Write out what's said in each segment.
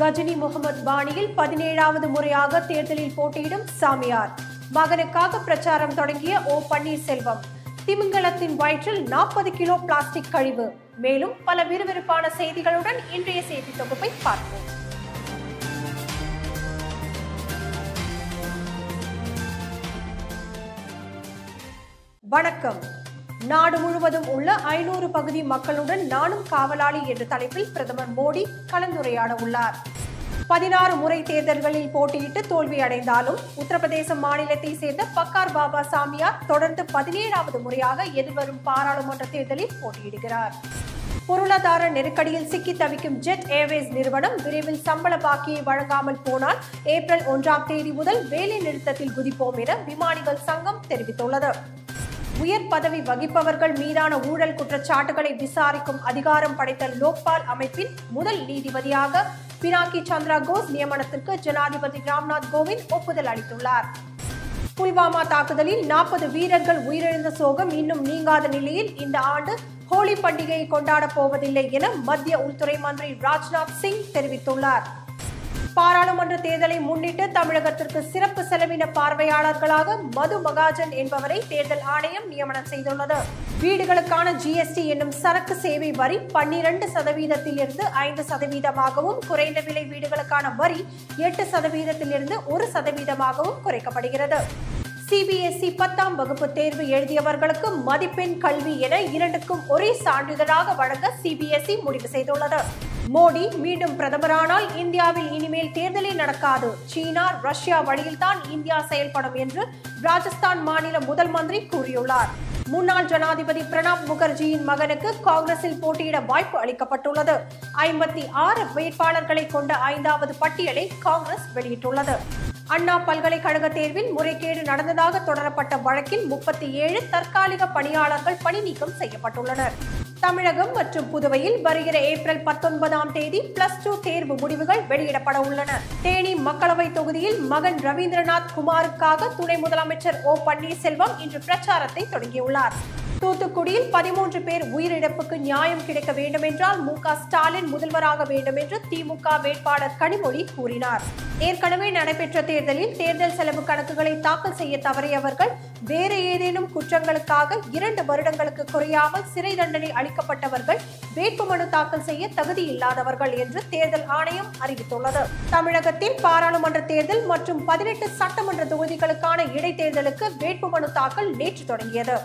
கஜினி முகமது பாணியில் பதினேழாவது முறையாக தேர்தலில் போட்டியிடும் சாமியார். மகனுக்காக பிரச்சாரம் தொடங்கிய ஓ பன்னீர்செல்வம். திமிங்கலத்தின் வயிற்றில் நாற்பது கிலோ பிளாஸ்டிக் கழிவு. மேலும் பல விறுவிறுப்பான செய்திகளுடன் இன்றைய செய்தி தொகுப்பை பார்ப்போம். வணக்கம். நாடு முழுவதும் உள்ள ஐநூறு பகுதி மக்களுடன் நானும் காவலாளி என்ற தலைப்பில் பிரதமர் மோடி கலந்துரையாட உள்ளார் பதினாறு முறை தேர்தல்களில் போட்டியிட்டு தோல்வி அடைந்தாலும் உத்தரப்பிரதேச மாநிலத்தை சேர்ந்த பக்கார் பாபா சாமியார் தொடர்ந்து பதினேழாவது முறையாக எதிர்வரும் பாராளுமன்ற தேர்தலில் போட்டியிடுகிறார். பொருளாதார நெருக்கடியில் சிக்கி தவிக்கும் ஜெட் ஏர்வேஸ் நிறுவனம் விரைவில் சம்பள பாக்கியை வழங்காமல் போனால் ஏப்ரல் ஒன்றாம் தேதி முதல் வேலை நிறுத்தத்தில் குதிப்போம் என விமானிகள் சங்கம் தெரிவித்துள்ளது. உயர் பதவி வகிப்பவர்கள் மீதான ஊழல் குற்றச்சாட்டுகளை விசாரிக்கும் அதிகாரம் படைத்த லோக்பால் அமைப்பின் முதல் நீதிபதியாக பினாக்கி சந்திரா கோஸ் நியமனத்திற்கு ஜனாதிபதி ராம்நாத் கோவிந்த் ஒப்புதல் அளித்துள்ளார். புல்வாமா தாக்குதலில் நாற்பது வீரர்கள் உயிரிழந்த சோகம் இன்னும் நீங்காத நிலையில் இந்த ஆண்டு ஹோலி பண்டிகையை கொண்டாடப் போவதில்லை என மத்திய உள்துறை மந்திரி ராஜ்நாத் சிங் தெரிவித்துள்ளார். பாராளுமன்ற தேர்தலை முன்னிட்டு தமிழகத்திற்கு சிறப்பு செலவின பார்வையாளர்களாக மது மகாஜன் என்பவரை தேர்தல் ஆணையம் நியமனம் செய்துள்ளது. வீடுகளுக்கான ஜிஎஸ்டி என்னும் சரக்கு சேவை வரி பன்னிரண்டு சதவீதத்திலிருந்து ஐந்து சதவீதமாகவும் குறைந்த விலை வீடுகளுக்கான வரி எட்டு சதவீதத்திலிருந்து ஒரு சதவீதமாகவும் குறைக்கப்படுகிறது. சிபிஎஸ்இ பத்தாம் வகுப்பு தேர்வு எழுதியவர்களுக்கு மதிப்பெண் கல்வி என இரண்டுக்கும் ஒரே சான்றிதழாக வழங்க சிபிஎஸ்இ முடிவு செய்துள்ளது. மோடி மீண்டும் பிரதமரானால் இந்தியாவில் இனிமேல் தேர்தலே நடக்காது. சீனா ரஷ்யா வழியில்தான் இந்தியா செயல்படும் என்று ராஜஸ்தான் மாநில முதல் மந்திரி கூறியுள்ளார். முன்னாள் ஜனாதிபதி பிரணாப் முகர்ஜியின் மகனுக்கு காங்கிரஸில் போட்டியிட வாய்ப்பு அளிக்கப்பட்டுள்ளது. ஐம்பத்தி ஆறு வேட்பாளர்களை கொண்ட ஐந்தாவது பட்டியலை காங்கிரஸ் வெளியிட்டுள்ளது. அண்ணா பல்கலைக்கழக தேர்வில் முறைகேடு நடந்ததாக தொடரப்பட்ட வழக்கில் முப்பத்தி ஏழு தற்காலிக பணியாளர்கள் பணி நீக்கம் செய்யப்பட்டுள்ளனர். தமிழகம் மற்றும் புதுவையில் வருகிற ஏப்ரல் பத்தொன்பதாம் தேதி பிளஸ் டூ தேர்வு முடிவுகள் வெளியிடப்பட உள்ளன. தேனி மக்களவை தொகுதியில் மகன் ரவீந்திரநாத் குமாருக்காக துணை முதலமைச்சர் ஓ பன்னீர்செல்வம் இன்று பிரச்சாரத்தை தொடங்கியுள்ளார். தூத்துக்குடியில் பதிமூன்று பேர் உயிரிழப்புக்கு நியாயம் கிடைக்க வேண்டும் என்றால் மு ஸ்டாலின் முதல்வராக வேண்டும் என்று திமுக வேட்பாளர் கனிமொழி கூறினார். ஏற்கனவே நடைபெற்ற தேர்தலில் தேர்தல் செலவு கணக்குகளை தாக்கல் செய்ய தவறியவர்கள் வேறு ஏதேனும் குற்றங்களுக்காக இரண்டு வருடங்களுக்கு குறையாமல் சிறை தண்டனை அளிக்கப்பட்டவர்கள் வேட்புமனு தாக்கல் செய்ய தகுதி இல்லாதவர்கள் என்று தேர்தல் ஆணையம் அறிவித்துள்ளது. தமிழகத்தில் பாராளுமன்ற தேர்தல் மற்றும் பதினெட்டு சட்டமன்ற தொகுதிகளுக்கான இடைத்தேர்தலுக்கு வேட்புமனு தாக்கல் நேற்று தொடங்கியது.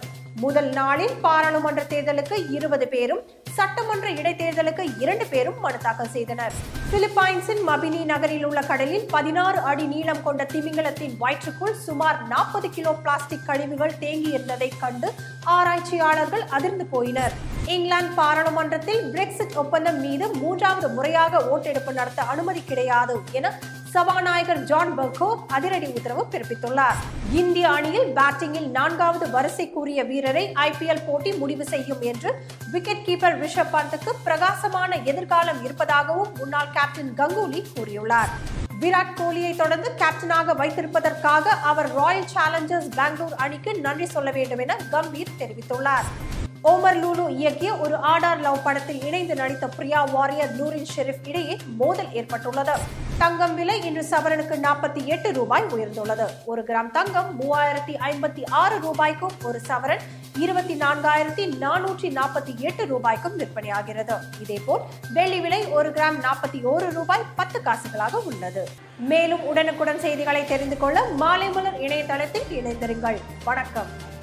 முதல் நாளில் பாராளுமன்ற தேர்தலுக்கு இருபது பேரும் சட்டமன்ற இடைத்தேர்தலுக்கு இரண்டு பேரும் மனு தாக்கல் செய்தனர். பிலிப்பைன்ஸின் மபினி நகரில் உள்ள கடலில் பதினாறு அடி நீளம் கொண்ட திமிங்கலத்தின் வயிற்றுக்குள் சுமார் நாற்பது கிலோ பிளாஸ்டிக் கழிவுகள் தேங்கியிருந்ததை கண்டு ஆராய்ச்சியாளர்கள் அதிர்ந்து போயினர். இங்கிலாந்து பாராளுமன்றத்தில் பிரெக்சிட் ஒப்பந்தம் மீது மூன்றாவது முறையாக ஓட்டெடுப்பு நடத்த அனுமதி கிடையாது என சபாநாயகர் ஜான் பர்கோ அதிரடி உத்தரவு பிறப்பித்துள்ளார். இந்திய அணியில் பேட்டிங்கில் நான்காவது வரிசைக்குரிய வீரரை ஐபிஎல் போட்டி முடிவு செய்யும் என்று விக்கெட் கீப்பர் ரிஷப் பந்துக்கு பிரகாசமான எதிர்காலம் இருப்பதாகவும் முன்னாள் கேப்டன் கங்குலி கூறியுள்ளார். விராட் கோலியை தொடர்ந்து கேப்டனாக வைத்திருப்பதற்காக அவர் ராயல் சேலஞ்சர்ஸ் பெங்களூர் அணிக்கு நன்றி சொல்ல வேண்டும் என கம்பீர் தெரிவித்துள்ளார். ஓமர் லூலு இயக்கிய ஒரு ஆடார் லவ் படத்தில் இணைந்து நடித்த பிரியா வாரியர் நூரின் ஷெரீப் இடையே மோதல் ஏற்பட்டுள்ளது. தங்கம் விலை இன்று சவரனுக்கு நாற்பத்தி எட்டு ரூபாய் உயர்ந்துள்ளது. ஒரு கிராம் தங்கம் மூவாயிரத்தி ஐம்பத்தி ஆறு ரூபாய்க்கும் ஒரு சவரன் இருபத்தி நான்காயிரத்தி நானூற்றி நாற்பத்தி எட்டு ரூபாய்க்கும் விற்பனையாகிறது. இதேபோல் வெள்ளி விலை ஒரு கிராம் நாற்பத்தி ஓரு ரூபாய் பத்து காசுகளாக உள்ளது. மேலும் உடனுக்குடன் செய்திகளை தெரிந்து கொள்ள மாலை மலர் இணையதளத்தில் இணைந்திருங்கள். வணக்கம்.